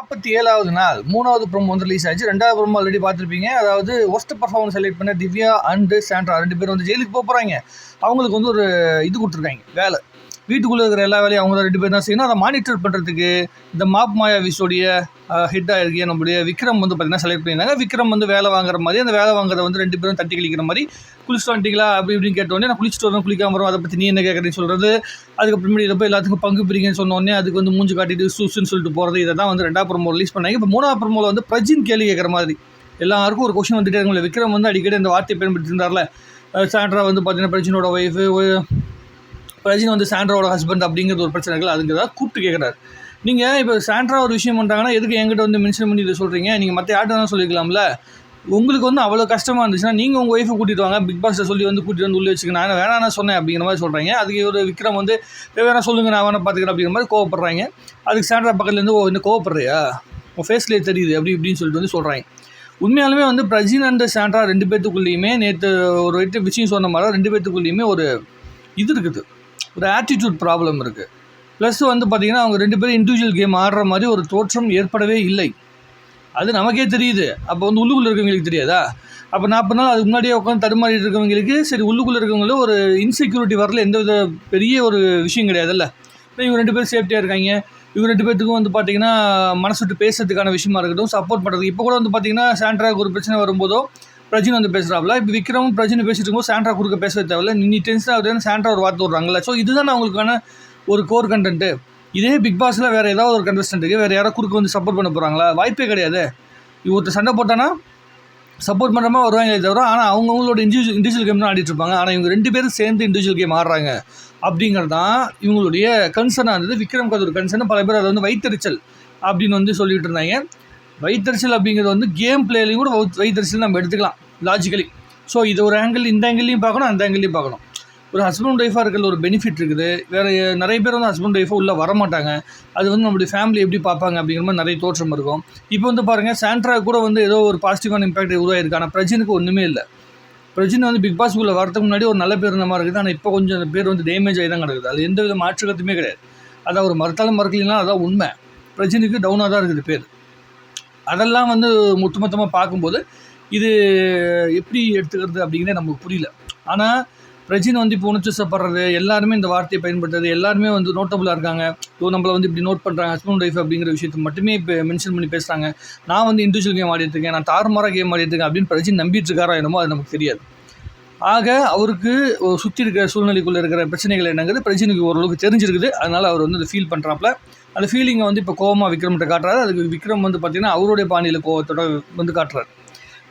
நாற்பத்தி ஏழாவது நாள். மூணாவது ப்ரோமோ வந்து ரிலீஸ் ஆச்சு ரெண்டாவது ப்ரோமோ ஆல்ரெடி பார்த்துருப்பீங்க. அதாவது ஒஸ்ட் பர்ஃபார்மன்ஸ் செலக்ட் பண்ண திவ்யா அண்டு சாண்ட்ரா. ரெண்டு பேரும் வந்து ஜெயிலுக்கு போக போகிறாங்க அவங்களுக்கு வந்து ஒரு இது கொடுத்துருக்காங்க வேலை. வீட்டுக்குள்ளே இருக்கிற எல்லா வேலையும் அவங்க தான் ரெண்டு பேர் தான் செய்யணும். அதை மானிட்டர் பண்ணுறதுக்கு இந்த மாப் மாயா விஷோடைய ஹெட்டாக இருக்கிய நம்முடைய விக்ரம் வந்து பார்த்தீங்கன்னா செலக்ட் பண்ணியிருந்தாங்க. விக்ரம் வந்து வேலை வாங்குற மாதிரி அந்த வேலை வாங்குறத வந்து ரெண்டு பேரும் தட்டி கழிக்கிற மாதிரி குளிச்சுட்டு வந்துட்டீங்களா? அப்படி இப்படின்னு கேட்டோடனே நான் குளிச்சுட்டு வரணும் குளிக்காம வரும் அதை பற்றி நீ என்ன கேட்குறேன்னு சொல்கிறது அதுக்கப்புறமேட்டு இதை போய் எல்லாத்துக்கும் பங்கு பிரிங்கன்னு சொன்னோடனே அதுக்கு வந்து மூஞ்சி காட்டிட்டு சூசுன்னு சொல்லிட்டு போகிறது இதை தான் வந்து ரெண்டாவது ப்ரோமோ ரிலீஸ் பண்ணாங்க. இப்போ மூணாவது ப்ரோமோவில் வந்து பிரஜின் கேள்வி கேட்குற மாதிரி. எல்லாருக்கும் ஒரு கொஷின் வந்துட்டே இருக்கும்ல விக்ரம் வந்து அடிக்கடி அந்த வார்த்தையை பயன்படுத்தி இருந்தார்ல சாண்ட்ரா வந்து பார்த்தீங்கன்னா பிரஜினோட ஒய்ஃபு பிரஜின் வந்து சாண்ட்ராவோட ஹஸ்பண்ட் அப்படிங்கிறது ஒரு பிரச்சனை இருக்குது அதுங்கிறத தான் கூப்பிட்டு கேட்குறாரு நீங்கள் இப்போ சாண்ட்ரா ஒரு விஷயம் பண்ணுறாங்கன்னா எதுக்கு என்கிட்ட வந்து மென்ஷன் பண்ணி இதை சொல்கிறீங்க நீங்கள் மற்ற யார்ட்ட சொல்லிக்கலாம்ல. உங்களுக்கு வந்து அவ்வளோ கஷ்டமாக இருந்துச்சுன்னா நீங்கள் உங்கள் ஒய்ஃபை கூட்டிட்டு வாங்க. பிக் பாஸை சொல்லி வந்து கூட்டிட்டு வந்து உள்ளே வச்சுக்க நான் வேணா நான் சொன்னேன் அப்படிங்கிற மாதிரி சொல்கிறாங்க அதுக்கு ஒரு விக்ரம் வந்து வேணா சொல்லுங்க நான் வேணா பார்த்துக்கிறேன் அப்படிங்கிற மாதிரி கோவப்படுறாங்க. அதுக்கு சாண்ட்ரா பக்கத்துலேருந்து ஓ இன்னும் கோவப்படுறியா? உன் ஃபேஸ்லேயே தெரியுது அப்படி இப்படின்னு சொல்லிட்டு வந்து சொல்கிறாங்க உண்மையாலுமே வந்து பிரஜின் அண்ட் சாண்ட்ரா ரெண்டு பேர்த்துக்குள்ளேயுமே நேற்று ஒரு ரெட்டு விஷயம் சொன்ன மாதிரி ரெண்டு பேர்த்துக்குள்ளேயுமே ஒரு இது இருக்குது. ஒரு ஆட்டிடியூட் ப்ராப்ளம் இருக்குது ப்ளஸ் வந்து பார்த்திங்கன்னா அவங்க ரெண்டு பேரும் இண்டிவிஜுவல் கேம் ஆடுற மாதிரி ஒரு தோற்றம் ஏற்படவே இல்லை. அது நமக்கே தெரியுது. அப்போ வந்து உள்ளுக்குள்ளே இருக்கவங்களுக்கு தெரியாதா? அப்போ நாற்பது நாள் அதுக்கு முன்னாடியே உட்காந்து தடுமாறிட்டு இருக்கவங்களுக்கு சரி உள்ளுக்குள்ளே இருக்கவங்கள ஒரு இன்செக்யூரிட்டி வரல. எந்த வித பெரிய ஒரு விஷயம் கிடையாதுல்ல. இப்போ இவங்க ரெண்டு பேரும் சேஃப்டியாக இருக்காங்க. இவங்க ரெண்டு பேர்த்துக்கும் வந்து பார்த்தீங்கன்னா மனசு விட்டு பேசுறதுக்கான விஷயமா இருக்கட்டும் சப்போர்ட் பண்ணுறதுக்கு இப்போ கூட வந்து பார்த்தீங்கன்னா சாண்ட்ராக்கு ஒரு பிரச்சனை வரும்போதோ பிரஜின் வந்து பேசுகிறாப்ல இப்போ விக்ரமும் பிரஜின் பேசிட்டு இருக்கும்போது சாண்ட்ரா குறுக்க பேச தேவையில்ல. நீ டென்ஷன் ஆகுதுன்னு சாண்ட்ரா ஒரு வார்த்தை விட்றாங்கல்ல. ஸோ இதுதான் அவங்களுக்கான ஒரு கோர் கண்டென்ட்டு இதே பிக் பாஸில் வேறு ஏதாவது ஒரு கண்டஸ்டண்ட்டுக்கு வேறு யாரோ குறுக்க வந்து சப்போர்ட் பண்ண போகிறாங்களா வாய்ப்பே கிடையாது. ஒருத்தர் சண்டை போட்டானா சப்போர்ட் பண்ணுற மாதிரி வருவாங்களே தவிர ஆனால் அவங்கவுங்களோட இண்டிவிஜுவல் இண்டிவிஜுவல் கேம் தான் ஆடிட்டு இருப்பாங்க. ஆனால் இவங்க ரெண்டு பேரும் சேர்ந்து இண்டிவிஜுவல் கேம் ஆடுறாங்க. அப்படிங்கிறது தான் இவங்களுடைய கன்சர்னாக இருந்தது. விக்ரம் கதூர் கன்சர்னு கன்சர்ன் பல பேர் அதை வந்து வைத்தறிச்சல் அப்படின்னு வந்து சொல்லிட்டு இருந்தாங்க. வைத்தறிச்சல் அப்படிங்கிறது வந்து கேம் பிளேலையும் கூட வைத்தறிச்சல் நம்ம எடுத்துக்கலாம் லாஜிக்கலி ஸோ இது ஒரு ஆங்கிள் இந்த ஆங்கிள்லையும் பார்க்கணும் அந்த ஆங்கிள்லையும் பார்க்கணும். ஒரு ஹஸ்பண்ட் ஒய்ஃபாக இருக்கிற ஒரு பெனிஃபிட் இருக்குது. வேறு நிறைய பேர் வந்து ஹஸ்பண்ட் ஒய்ஃபாக உள்ளே வர மாட்டாங்க அது வந்து நம்மளுடைய ஃபேமிலி எப்படி பார்ப்பாங்க அப்படிங்கிற மாதிரி நிறைய தோற்றம் இருக்கும். இப்போ வந்து பாருங்கள் சாண்ட்ரா கூட வந்து ஏதோ ஒரு பாசிட்டிவான இம்பாக்ட் உருவாயிருக்கு ஆனால் பிரஜினுக்கு ஒன்றுமே இல்லை. பிரச்சனை வந்து பிக் பாஸ்க்குள்ளே வரதுக்கு முன்னாடி ஒரு நல்ல பேர் இருந்த மாதிரி இருக்குது. ஆனால் இப்போ கொஞ்சம் அந்த பேர் வந்து டேமேஜ் ஆகி தான் கிடக்குது. அது எந்த வித மாற்றுக்கத்துமே கிடையாது. அதான் ஒரு மறுத்தாலும் மறுக்கலாம் அதான் உண்மை. பிரச்சனைக்கு டவுனாக தான் இருக்குது பேர். அதெல்லாம் வந்து ஒட்டுமொத்தமாக பார்க்கும்போது இது எப்படி எடுத்துக்கிறது அப்படிங்கிறதே நமக்கு புரியல. ஆனால் பிரஜின் வந்து இப்போ உணர்ச்சிசப்படுறது எல்லாருமே இந்த வார்த்தையை பயன்படுத்துறது எல்லாருமே வந்து நோட்டபுளாக இருக்காங்க. ஸோ நம்மளை வந்து இப்படி நோட் பண்ணுறாங்க ஹஸ்பண்ட் ஒய்ஃப் அப்படிங்கிற விஷயத்தை மட்டுமே இப்போ மென்ஷன் பண்ணி பேசுகிறாங்க நான் வந்து இண்டிவிஜுவல் கேம் ஆடிட்டு இருக்கேன் நான் தாறுமாறாக கேம் ஆடிட்டு இருக்கேன் அப்படின்னு பிரஜின் நம்பிட்டு இருக்காரா என்னமோ அது நமக்கு தெரியாது. ஆக அவருக்கு சுற்றி இருக்கிற சூழ்நிலைக்குள்ளே இருக்கிற பிரச்சனைகள் என்னங்கிறது பிரஜினுக்கு ஓரளவுக்கு தெரிஞ்சிருக்குது. அதனால் அவர் வந்து அதை ஃபீல் பண்ணுறாப்புல அந்த ஃபீலிங்கை வந்து இப்போ கோவமாக விக்ரம்கிட்ட காட்டுறாரு. அதுக்கு விக்ரம் வந்து பார்த்திங்கன்னா அவருடைய பாணியில் கோவத்தோட வந்து காட்டுறாரு.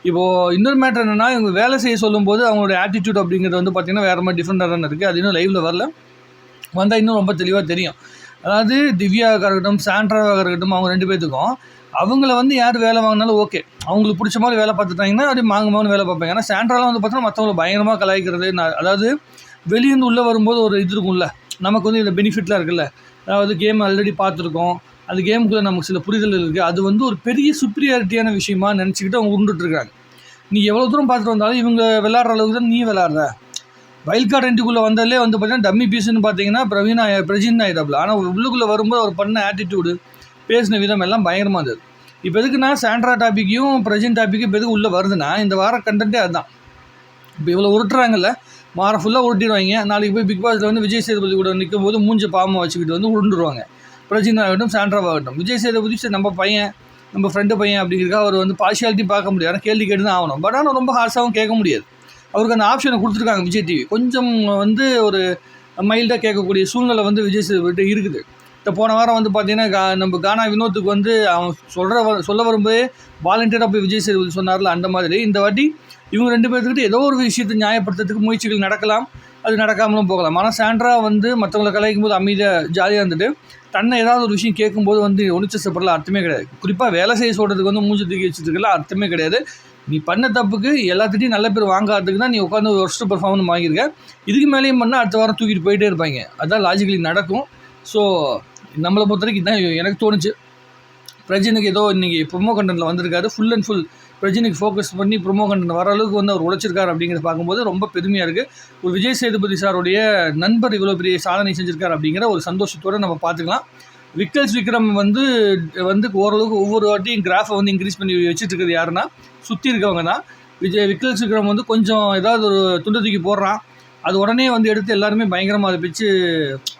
இப்போது இன்னொரு மேட்டர் என்னென்னா இவங்க வேலை செய்ய சொல்லும்போது அவங்களோட ஆட்டிடியூட் அப்படிங்கிறது வந்து பார்த்திங்கன்னா வேறு மாதிரி டிஃப்ரெண்ட்டாக தானே இருக்குது அது இன்னும் லைவில் வரல. வந்தால் இன்னும் ரொம்ப தெளிவாக தெரியும். அதாவது திவ்யாவாக இருக்கட்டும் சாண்ட்ராவாக இருக்கட்டும் அவங்க ரெண்டு பேர்த்துக்கும் அவங்கள வந்து யார் வேலை வாங்கினாலும் ஓகே அவங்களுக்கு பிடிச்ச மாதிரி வேலை பார்த்துட்டாங்கன்னா அப்படியே மாங்க வேலை பார்ப்பாங்க. ஏன்னா சாண்ட்ராலாம் வந்து பார்த்தோன்னா மற்றவங்களை பயங்கரமாக கலாய்க்கிறது நான் அதாவது வெளியேருந்து உள்ளே வரும்போது ஒரு இது இருக்கும்ல. நமக்கு வந்து இந்த பெனிஃபிட்லாம் இருக்குல்ல. அதாவது கேம் ஆல்ரெடி பார்த்துருக்கோம். அந்த கேமுக்குள்ளே நமக்கு சில புரிதல் இருக்குது அது வந்து ஒரு பெரிய சுப்ரியாரிட்டியான விஷயமா நினச்சிக்கிட்டு அவங்க உருண்டுட்ருக்காங்க நீ எவ்வளோ தூரம் பார்த்துட்டு வந்தாலும் இவங்க விளாட்ற அளவுக்கு தான் நீ விளாட்ற வைல்ட் கார்டு என்ட்ரிக்குள்ளே வந்தாலே வந்து பார்த்தீங்கன்னா டம்மி பீஸ்னு பார்த்தீங்கன்னா பிரவீன் ஆய- பிரஜின் ஆயிடாப்ல ஆனால் உள்ளுக்குள்ளே வரும்போது அவர் பண்ண ஆட்டிடியூடு பேசின விதம் எல்லாம் பயங்கரமாக இருந்தது. இப்போ எதுக்குன்னா சாண்ட்ரா டாப்பிக்கையும் பிரஜின் டாப்பிக்கும் இப்போ எதுக்கு உள்ளே வருதுன்னா இந்த வார கண்டென்ட்டே அதுதான். இப்போ இவ்வளோ உருட்டுறாங்கல்ல வாரம் ஃபுல்லாக உருட்டிடுவாங்க. நாளைக்கு போய் பிக் பாஸில் வந்து விஜய் சேதுபதி கூட நிற்கும் போது மூஞ்ச பாம்பை வச்சுக்கிட்டு வந்து உருண்டுருவாங்க. பிரஜின் ஆகட்டும் சாண்ட்ராவாகட்டும் விஜய் சேதுபதி சரி நம்ம பையன் நம்ம ஃப்ரெண்டு பையன் அப்படிங்கிறக்கா அவர் வந்து பார்ஷியாலிட்டி பார்க்க முடியாது. ஆனால் கேள்வி கேட்டு தான் ஆகணும். பட் ஆனால் ரொம்ப ஹார்ஸாகவும் கேட்க முடியாது. அவருக்கு அந்த ஆப்ஷனை கொடுத்துருக்காங்க விஜய் டிவி கொஞ்சம் வந்து ஒரு மைல்டாக கேட்கக்கூடிய சூழ்நிலை வந்து விஜய் சேதுபதி இருக்குது. இப்போ போன வாரம் வந்து பார்த்தீங்கன்னா கா நம்ம கானா வினோத்துக்கு வந்து அவன் சொல்கிற சொல்ல வரும்போதே வாலண்டியராக போய் விஜய் சேதுபதி சொன்னார்ல அந்த மாதிரி. இந்த வாட்டி இவங்க ரெண்டு பேர்த்துக்கிட்ட ஏதோ ஒரு விஷயத்தை நியாயப்படுத்துறதுக்கு முயற்சிகள் நடக்கலாம். அது நடக்காமலும் போகலாம். ஆனால் சாண்ட்ரா வந்து மற்றவங்களை கலாய்க்கும் போது அமைதியாக ஜாலியாக இருந்துட்டு தன்னை ஏதாவது ஒரு விஷயம் கேட்கும்போது வந்து ஒளிச்சப்படல அர்த்தமே கிடையாது. குறிப்பாக வேலை செய்ய சொல்கிறதுக்கு வந்து மூஞ்சி தூக்கி வச்சுருக்கல அர்த்தமே கிடையாது. நீ பண்ண தப்புக்கு எல்லாத்துட்டையும் நல்ல பேர் வாங்காததுக்கு தான் நீ உட்காந்து ஒரு வருஷம் பர்ஃபார்மன்ஸ் வாங்கியிருக்க. இதுக்கு மேலேயும் பண்ணால் அடுத்த வாரம் தூக்கிட்டு போயிட்டே இருப்பாங்க. அதான் லாஜிக்கலி நடக்கும். ஸோ நம்மளை பொறுத்த வரைக்கும் இதான் எனக்கு தோணுச்சு. பிரஜனுக்கு ஏதோ இன்றைக்கி ப்ரொமோ கண்டென்ட்டில் வந்திருக்காரு. ஃபுல் அண்ட் ஃபுல் ரஜினிக்கு ஃபோக்கஸ் பண்ணி ப்ரொமோ கண்டென்ட் வர அளவுக்கு வந்து அவர் உழைச்சிருக்காரு அப்படிங்கிறத பார்க்கும்போது ரொம்ப பெருமையாக இருக்குது ஒரு விஜய் சேதுபதி சாருடைய நண்பர் இவ்வளோ பெரிய சாதனை செஞ்சுருக்காரு அப்படிங்கிற ஒரு சந்தோஷத்தோடு நம்ம பார்த்துக்கலாம். விக்கல்ஸ் விக்ரம் வந்து வந்து ஓரளவுக்கு ஒவ்வொரு வாட்டியும் கிராஃபை வந்து இன்க்ரீஸ் பண்ணி வச்சுட்டு இருக்கிறது யாருன்னா சுற்றி இருக்கவங்க தான். விஜய் விக்கல்ஸ் விக்ரம் வந்து கொஞ்சம் ஏதாவது ஒரு துண்டு தூக்கி போடுறான். அது உடனே வந்து எடுத்து எல்லாருமே பயங்கரமாக அதை பிச்சு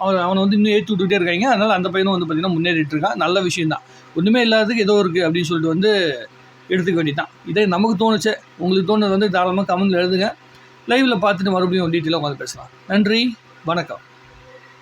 அவன் அவனை வந்து இன்னும் ஏற்றி விட்டுக்கிட்டே இருக்காங்க. அதனால் அந்த பையனும் வந்து பார்த்திங்கன்னா முன்னேறிட்டு இருக்கான். நல்ல விஷயம் தான் ஒன்றுமே இல்லாததுக்கு ஏதோ இருக்குது அப்படின்னு சொல்லிட்டு வந்து எடுத்துக்க வேண்டியதான் இதே நமக்கு தோணுச்சு உங்களுக்கு தோணுது வந்து தாராளமாக கமெண்ட்டில் எழுதுங்க. லைவில் பார்த்துட்டு மறுபடியும் டீட்டெயிலாக உட்காந்து பேசலாம். நன்றி வணக்கம்.